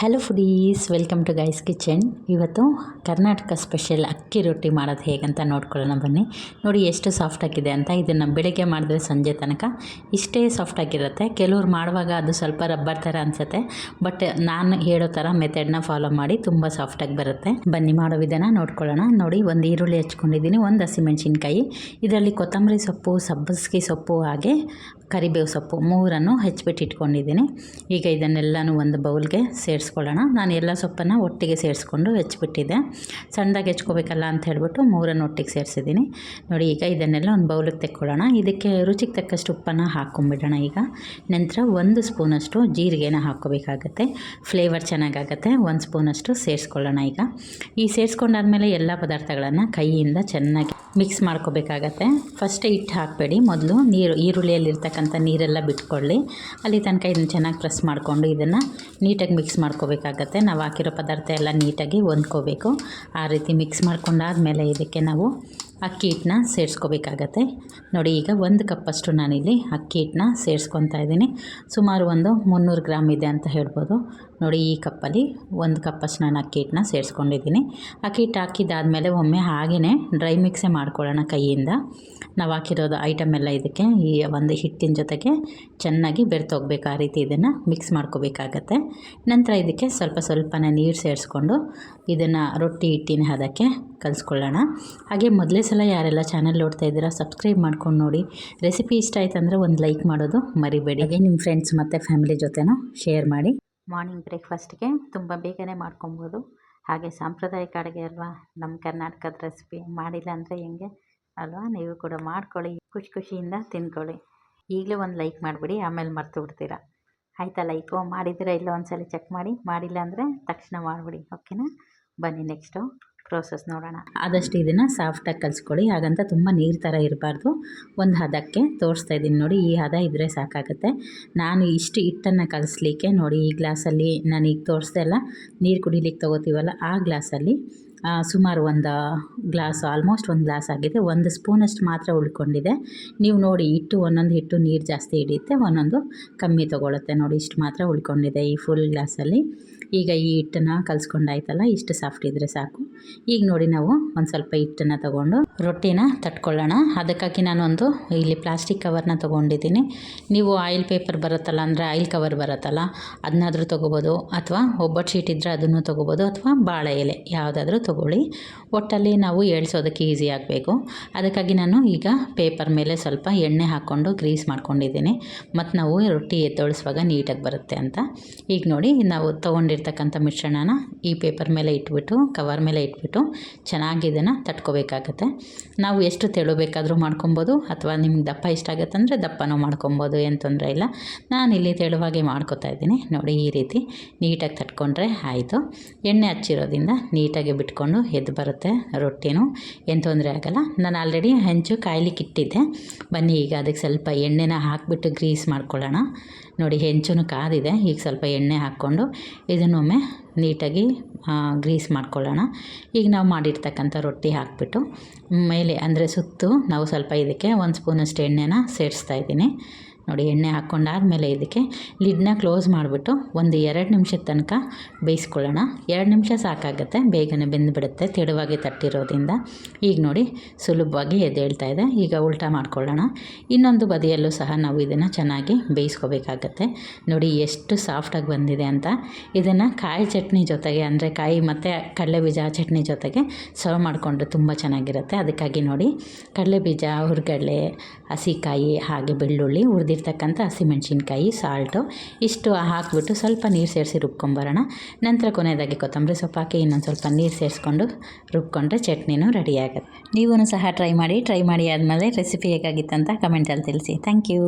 Hello foodies welcome to guys kitchen ಇವತ್ತು Karnataka special ಅಕ್ಕಿ ರೊಟ್ಟಿ ಮಾಡೋದು ಹೇಗಂತ ನೋಡ್ಕೊಳ್ಳೋಣ ಬನ್ನಿ. ನೋಡಿ ಎಷ್ಟು ಸಾಫ್ಟ್ ಆಗಿದೆ ಅಂತ. ಇದನ್ನು ಬೆಳಗ್ಗೆ ಮಾಡಿದ್ರೆ ಸಂಜೆ ತನಕ ಇಷ್ಟೇ ಸಾಫ್ಟ್ ಆಗಿರುತ್ತೆ. ಕೆಲವ್ರು ಮಾಡುವಾಗ ಅದು ಸ್ವಲ್ಪ ರಬ್ಬರ್ ಥರ ಅನಿಸುತ್ತೆ. ಬಟ್ ನಾನು ಹೇಳೋ ಥರ ಮೆಥಡ್ನ ಫಾಲೋ ಮಾಡಿ ತುಂಬ ಸಾಫ್ಟಾಗಿ ಬರುತ್ತೆ. ಬನ್ನಿ ಮಾಡೋ ವಿಧಾನ ನೋಡ್ಕೊಳ್ಳೋಣ. ನೋಡಿ, ಒಂದು ಈರುಳ್ಳಿ ಹಚ್ಕೊಂಡಿದ್ದೀನಿ, ಒಂದು ಹಸಿಮೆಣ್ಸಿನ್ಕಾಯಿ ಇದರಲ್ಲಿ ಕೊತ್ತಂಬರಿ ಸೊಪ್ಪು, ಸಬ್ಬಸಿಗೆ ಸೊಪ್ಪು ಹಾಗೆ ಕರಿಬೇವು ಸೊಪ್ಪು ಮೂರನ್ನು ಹೆಚ್ಚಿಬಿಟ್ಟು ಇಟ್ಕೊಂಡಿದ್ದೀನಿ. ಈಗ ಇದನ್ನೆಲ್ಲನೂ ಒಂದು ಬೌಲ್ಗೆ ಸೇರಿಸ್ಕೊಳ್ಳೋಣ. ನಾನು ಎಲ್ಲ ಸೊಪ್ಪನ್ನು ಒಟ್ಟಿಗೆ ಸೇರಿಸ್ಕೊಂಡು ಹೆಚ್ಚಿಬಿಟ್ಟಿದ್ದೆ ಸಣ್ಣದಾಗಿ ಹೆಚ್ಕೋಬೇಕಲ್ಲ ಅಂತ ಹೇಳ್ಬಿಟ್ಟು ಮೂರನ್ನು ಒಟ್ಟಿಗೆ ಸೇರಿಸಿದ್ದೀನಿ. ನೋಡಿ, ಈಗ ಇದನ್ನೆಲ್ಲ ಒಂದು ಬೌಲಿಗೆ ತೆಕ್ಕೊಳ್ಳೋಣ. ಇದಕ್ಕೆ ರುಚಿಗೆ ತಕ್ಕಷ್ಟು ಉಪ್ಪನ್ನು ಹಾಕ್ಕೊಂಬಿಡೋಣ ಈಗ. ನಂತರ ಒಂದು ಸ್ಪೂನಷ್ಟು ಜೀರಿಗೆನ ಹಾಕ್ಕೋಬೇಕಾಗತ್ತೆ. ಫ್ಲೇವರ್ ಚೆನ್ನಾಗಾಗತ್ತೆ. ಒಂದು ಸ್ಪೂನಷ್ಟು ಸೇರಿಸ್ಕೊಳ್ಳೋಣ ಈಗ. ಈ ಸೇರಿಸ್ಕೊಂಡಾದ್ಮೇಲೆ ಎಲ್ಲ ಪದಾರ್ಥಗಳನ್ನು ಕೈಯಿಂದ ಚೆನ್ನಾಗಿ ಮಿಕ್ಸ್ ಮಾಡ್ಕೋಬೇಕಾಗತ್ತೆ. ಫಸ್ಟ್ ಹಿಟ್ಟು ಹಾಕಬೇಡಿ. ಮೊದಲು ನೀರು, ಈರುಳ್ಳಿಯಲ್ಲಿರ್ತಕ್ಕಂಥ ನೀರೆಲ್ಲ ಬಿಟ್ಕೊಳ್ಳಿ. ಅಲ್ಲಿ ತನಕ ಇದನ್ನು ಚೆನ್ನಾಗಿ ಪ್ರೆಸ್ ಮಾಡಿಕೊಂಡು ಇದನ್ನು ನೀಟಾಗಿ ಮಿಕ್ಸ್ ಮಾಡ್ಕೋಬೇಕಾಗತ್ತೆ. ನಾವು ಹಾಕಿರೋ ಪದಾರ್ಥ ಎಲ್ಲ ನೀಟಾಗಿ ಹೊಂದ್ಕೋಬೇಕು. ಆ ರೀತಿ ಮಿಕ್ಸ್ ಮಾಡ್ಕೊಂಡಾದಮೇಲೆ ಇದಕ್ಕೆ ನಾವು ಅಕ್ಕಿ ಹಿಟ್ಟನ್ನ ಸೇರಿಸ್ಕೋಬೇಕಾಗತ್ತೆ. ನೋಡಿ, ಈಗ ಒಂದು ಕಪ್ಪಷ್ಟು ನಾನಿಲ್ಲಿ ಅಕ್ಕಿ ಹಿಟ್ಟನ್ನ ಸೇರಿಸ್ಕೊತಾ ಇದ್ದೀನಿ. ಸುಮಾರು ಒಂದು ಮುನ್ನೂರು ಗ್ರಾಮ್ ಇದೆ ಅಂತ ಹೇಳ್ಬೋದು. ನೋಡಿ ಈ ಕಪ್ಪಲ್ಲಿ ಒಂದು ಕಪ್ಪಷ್ಟು ನಾನು ಅಕ್ಕಿ ಹಿಟ್ಟನ್ನ ಸೇರಿಸ್ಕೊಂಡಿದ್ದೀನಿ. ಅಕ್ಕಿ ಹಿಟ್ಟು ಹಾಕಿದ್ದಾದಮೇಲೆ ಒಮ್ಮೆ ಹಾಗೆಯೇ ಡ್ರೈ ಮಿಕ್ಸೇ ಮಾಡ್ಕೊಳ್ಳೋಣ ಕೈಯಿಂದ. ನಾವು ಹಾಕಿರೋದು ಐಟಮ್ ಎಲ್ಲ ಇದಕ್ಕೆ, ಈ ಒಂದು ಹಿಟ್ಟಿನ ಜೊತೆಗೆ ಚೆನ್ನಾಗಿ ಬೆರೆತೋಗ್ಬೇಕು ಆ ರೀತಿ ಇದನ್ನು ಮಿಕ್ಸ್ ಮಾಡ್ಕೋಬೇಕಾಗತ್ತೆ. ನಂತರ ಇದಕ್ಕೆ ಸ್ವಲ್ಪ ಸ್ವಲ್ಪನೇ ನೀರು ಸೇರಿಸ್ಕೊಂಡು ಇದನ್ನು ರೊಟ್ಟಿ ಹಿಟ್ಟಿನ ಹದಕ್ಕೆ ಕಲಿಸ್ಕೊಳ್ಳೋಣ. ಹಾಗೆ ಮೊದಲೇ ಸಲ ಯಾರೆಲ್ಲ ಚಾನಲ್ ನೋಡ್ತಾ ಇದ್ದೀರಾ, ಸಬ್ಸ್ಕ್ರೈಬ್ ಮಾಡ್ಕೊಂಡು ನೋಡಿ. ರೆಸಿಪಿ ಇಷ್ಟ ಆಯ್ತು ಅಂದರೆ ಒಂದು ಲೈಕ್ ಮಾಡೋದು ಮರಿಬೇಡಿ. ಹಾಗೆ ನಿಮ್ಮ ಫ್ರೆಂಡ್ಸ್ ಮತ್ತು ಫ್ಯಾಮಿಲಿ ಜೊತೆನೂ ಶೇರ್ ಮಾಡಿ. ಮಾರ್ನಿಂಗ್ ಬ್ರೇಕ್ಫಾಸ್ಟ್ಗೆ ತುಂಬ ಬೇಗನೆ ಮಾಡ್ಕೊಬೋದು. ಹಾಗೆ ಸಾಂಪ್ರದಾಯಿಕ ಅಡುಗೆ ಅಲ್ವಾ? ನಮ್ಮ ಕರ್ನಾಟಕದ ರೆಸಿಪಿ ಮಾಡಿಲ್ಲ ಅಂದರೆ ಹೆಂಗೆ? ಅಲ್ವಾ? ನೀವು ಕೂಡ ಮಾಡ್ಕೊಳ್ಳಿ, ಖುಷಿ ಖುಷಿಯಿಂದ ತಿನ್ಕೊಳ್ಳಿ. ಈಗಲೂ ಒಂದು ಲೈಕ್ ಮಾಡಿಬಿಡಿ, ಆಮೇಲೆ ಮರ್ತು ಬಿಡ್ತೀರಾ? ಆಯಿತಾ ಲೈಕು? ಮಾಡಿದ್ದೀರಾ ಇಲ್ಲ ಒಂದ್ಸಲ ಚೆಕ್ ಮಾಡಿ. ಮಾಡಿಲ್ಲ ಅಂದರೆ ತಕ್ಷಣ ಮಾಡಿಬಿಡಿ, ಓಕೆನಾ? ಬನ್ನಿ ನೆಕ್ಸ್ಟು. ಪ್ರೋಸೆಸ್ ನೋಡೋಣ. ಆದಷ್ಟು ಇದನ್ನು ಸಾಫ್ಟಾಗಿ ಕಲಿಸ್ಕೊಳ್ಳಿ. ಹಾಗಂತ ತುಂಬ ನೀರು ಥರ ಇರಬಾರ್ದು. ಒಂದು ಹದಕ್ಕೆ ತೋರಿಸ್ತಾ ಇದ್ದೀನಿ ನೋಡಿ. ಈ ಹದ ಇದ್ದರೆ ಸಾಕಾಗುತ್ತೆ. ನಾನು ಇಷ್ಟು ಹಿಟ್ಟನ್ನು ಕಲಿಸ್ಲಿಕ್ಕೆ ನೋಡಿ, ಈ ಗ್ಲಾಸಲ್ಲಿ ನಾನು ಈಗ ತೋರಿಸ್ದೆ ಅಲ್ಲ, ನೀರು ಕುಡಿಲಿಕ್ಕೆ ತೊಗೋತೀವಲ್ಲ, ಆ ಗ್ಲಾಸಲ್ಲಿ ಸುಮಾರು ಒಂದು ಗ್ಲಾಸ್ ಆಲ್ಮೋಸ್ಟ್ ಒಂದು ಗ್ಲಾಸ್ ಆಗಿದೆ. ಒಂದು ಸ್ಪೂನಷ್ಟು ಮಾತ್ರ ಉಳ್ಕೊಂಡಿದೆ. ನೀವು ನೋಡಿ, ಹಿಟ್ಟು, ಒಂದೊಂದು ಹಿಟ್ಟು ನೀರು ಜಾಸ್ತಿ ಹಿಡಿಯುತ್ತೆ, ಒಂದೊಂದು ಕಮ್ಮಿ ತೊಗೊಳುತ್ತೆ. ನೋಡಿ, ಇಷ್ಟು ಮಾತ್ರ ಉಳ್ಕೊಂಡಿದೆ ಈ ಫುಲ್ ಗ್ಲಾಸಲ್ಲಿ ಈಗ ಈ ಹಿಟ್ಟನ್ನು ಕಲಿಸ್ಕೊಂಡಾಯ್ತಲ್ಲ ಇಷ್ಟು ಸಾಫ್ಟ್ ಇದ್ದರೆ ಸಾಕು. ಈಗ ನೋಡಿ ನಾವು ಒಂದು ಸ್ವಲ್ಪ ಹಿಟ್ಟನ್ನು ತೊಗೊಂಡು ರೊಟ್ಟಿನ ತಟ್ಕೊಳ್ಳೋಣ. ಅದಕ್ಕಾಗಿ ನಾನೊಂದು ಇಲ್ಲಿ ಪ್ಲಾಸ್ಟಿಕ್ ಕವರ್ನ ತೊಗೊಂಡಿದ್ದೀನಿ. ನೀವು ಆಯಿಲ್ ಪೇಪರ್ ಬರುತ್ತಲ್ಲ, ಅಂದರೆ ಆಯಿಲ್ ಕವರ್ ಬರುತ್ತಲ್ಲ ಅದನ್ನಾದರೂ ತೊಗೋಬೋದು, ಅಥವಾ ಒಬ್ಬಟ್ಟು ಶೀಟ್ ಇದ್ದರೆ ಅದನ್ನು ತೊಗೋಬೋದು, ಅಥವಾ ಬಾಳೆ ಎಲೆ, ಯಾವುದಾದ್ರೂ ತೊಗೊಳ್ಳಿ. ಒಟ್ಟಲ್ಲಿ ನಾವು ಏಳ್ಸೋದಕ್ಕೆ ಈಸಿ ಆಗಬೇಕು. ಅದಕ್ಕಾಗಿ ನಾನು ಈಗ ಪೇಪರ್ ಮೇಲೆ ಸ್ವಲ್ಪ ಎಣ್ಣೆ ಹಾಕ್ಕೊಂಡು ಗ್ರೀಸ್ ಮಾಡ್ಕೊಂಡಿದ್ದೀನಿ. ಮತ್ತು ನಾವು ರೊಟ್ಟಿ ಎದ್ದೊಳಿಸುವಾಗ ನೀಟಾಗಿ ಬರುತ್ತೆ ಅಂತ. ಈಗ ನೋಡಿ, ನಾವು ತೊಗೊಂಡಿರ್ತಕ್ಕಂಥ ಮಿಶ್ರಣನ ಈ ಪೇಪರ್ ಮೇಲೆ ಇಟ್ಬಿಟ್ಟು ಕವರ್ ಮೇಲೆ ಇಟ್ಬಿಟ್ಟು ಚೆನ್ನಾಗಿ ಇದನ್ನು ತಟ್ಕೋಬೇಕಾಗತ್ತೆ. ನಾವು ಎಷ್ಟು ತೆಳು ಬೇಕಾದರೂ ಮಾಡ್ಕೊಬೋದು, ಅಥವಾ ನಿಮ್ಗೆ ದಪ್ಪ ಇಷ್ಟ ಆಗುತ್ತೆ ಅಂದರೆ ದಪ್ಪನೂ ಮಾಡ್ಕೊಬೋದು, ಏನು ತೊಂದರೆ ಇಲ್ಲ. ನಾನು ಇಲ್ಲಿ ತೆಳುವಾಗಿ ಮಾಡ್ಕೊತಾ ಇದ್ದೀನಿ. ನೋಡಿ, ಈ ರೀತಿ ನೀಟಾಗಿ ತಟ್ಕೊಂಡ್ರೆ ಆಯಿತು. ಎಣ್ಣೆ ಹಚ್ಚಿರೋದ್ರಿಂದ ನೀಟಾಗಿ ಬಿಟ್ಕೊಂಡು ಎದ್ದು ಬರುತ್ತೆ ರೊಟ್ಟಿನೂ. ಏನು ತೊಂದರೆ ಆಗೋಲ್ಲ. ನಾನು ಆಲ್ರೆಡಿ ಹೆಂಚು ಕಾಯ್ಲಿಕ್ಕೆ ಇಟ್ಟಿದ್ದೆ. ಬನ್ನಿ, ಈಗ ಅದಕ್ಕೆ ಸ್ವಲ್ಪ ಎಣ್ಣೆನ ಹಾಕಿಬಿಟ್ಟು ಗ್ರೀಸ್ ಮಾಡ್ಕೊಳ್ಳೋಣ. ನೋಡಿ ಹೆಂಚೂ ಕಾದಿದೆ. ಈಗ ಸ್ವಲ್ಪ ಎಣ್ಣೆ ಹಾಕ್ಕೊಂಡು ಇದನ್ನೊಮ್ಮೆ ನೀಟಾಗಿ ಗ್ರೀಸ್ ಮಾಡ್ಕೊಳ್ಳೋಣ. ಈಗ ನಾವು ಮಾಡಿರ್ತಕ್ಕಂಥ ರೊಟ್ಟಿ ಹಾಕ್ಬಿಟ್ಟು, ಮೇಲೆ ಅಂದರೆ ಸುತ್ತು, ನಾವು ಸ್ವಲ್ಪ ಇದಕ್ಕೆ ಒಂದು ಸ್ಪೂನಷ್ಟು ಎಣ್ಣೆನ ಸೇರಿಸ್ತಾ ಇದ್ದೀನಿ. ನೋಡಿ ಎಣ್ಣೆ ಹಾಕ್ಕೊಂಡಾದಮೇಲೆ ಇದಕ್ಕೆ ಲಿಡ್ನ ಕ್ಲೋಸ್ ಮಾಡಿಬಿಟ್ಟು ಒಂದು ಎರಡು ನಿಮಿಷದ ತನಕ ಬೇಯಿಸ್ಕೊಳ್ಳೋಣ. ಎರಡು ನಿಮಿಷ ಸಾಕಾಗುತ್ತೆ, ಬೇಗನೆ ಬೆಂದುಬಿಡುತ್ತೆ ತೆಳುವಾಗಿ ತಟ್ಟಿರೋದ್ರಿಂದ. ಈಗ ನೋಡಿ ಸುಲಭವಾಗಿ ಎದ್ದೇಳ್ತಾ ಇದೆ. ಈಗ ಉಲ್ಟಾ ಮಾಡ್ಕೊಳ್ಳೋಣ. ಇನ್ನೊಂದು ಬದಿಯಲ್ಲೂ ಸಹ ನಾವು ಇದನ್ನು ಚೆನ್ನಾಗಿ ಬೇಯಿಸ್ಕೋಬೇಕಾಗತ್ತೆ. ನೋಡಿ ಎಷ್ಟು ಸಾಫ್ಟಾಗಿ ಬಂದಿದೆ ಅಂತ. ಇದನ್ನು ಕಾಯಿ ಚಟ್ನಿ ಜೊತೆಗೆ ಅಂದರೆ ಕಾಯಿ ಮತ್ತು ಕಡಲೆಬೀಜ ಚಟ್ನಿ ಜೊತೆಗೆ ಸರ್ವ್ ಮಾಡಿಕೊಂಡು ತುಂಬ ಚೆನ್ನಾಗಿರುತ್ತೆ. ಅದಕ್ಕಾಗಿ ನೋಡಿ ಕಡಲೆಬೀಜ, ಹುರ್ಗಡ್ಲೆ, ಹಸಿಕಾಯಿ ಹಾಗೆ ಬೆಳ್ಳುಳ್ಳಿ ಹುರಿದಿರ್ತಕ್ಕಂಥ ಹಸಿಮೆಣಸಿನ್ಕಾಯಿ ಸಾಲ್ಟು ಇಷ್ಟು ಹಾಕಿಬಿಟ್ಟು ಸ್ವಲ್ಪ ನೀರು ಸೇರಿಸಿ ರುಬ್ಕೊಂಬರೋಣ. ನಂತರ ಕೊನೆಯದಾಗಿ ಕೊತ್ತಂಬರಿ ಸೊಪ್ಪು ಹಾಕಿ ಇನ್ನೊಂದು ಸ್ವಲ್ಪ ನೀರು ಸೇರಿಸ್ಕೊಂಡು ರುಬ್ಕೊಂಡ್ರೆ ಚಟ್ನಿನೂ ರೆಡಿಯಾಗುತ್ತೆ ನೀವೂ ಸಹ ಟ್ರೈ ಮಾಡಿ ಟ್ರೈ ಮಾಡಿ ಆದಮೇಲೆ ರೆಸಿಪಿ ಹೇಗಾಗಿತ್ತಂತ ಕಮೆಂಟಲ್ಲಿ ತಿಳಿಸಿ. Thank you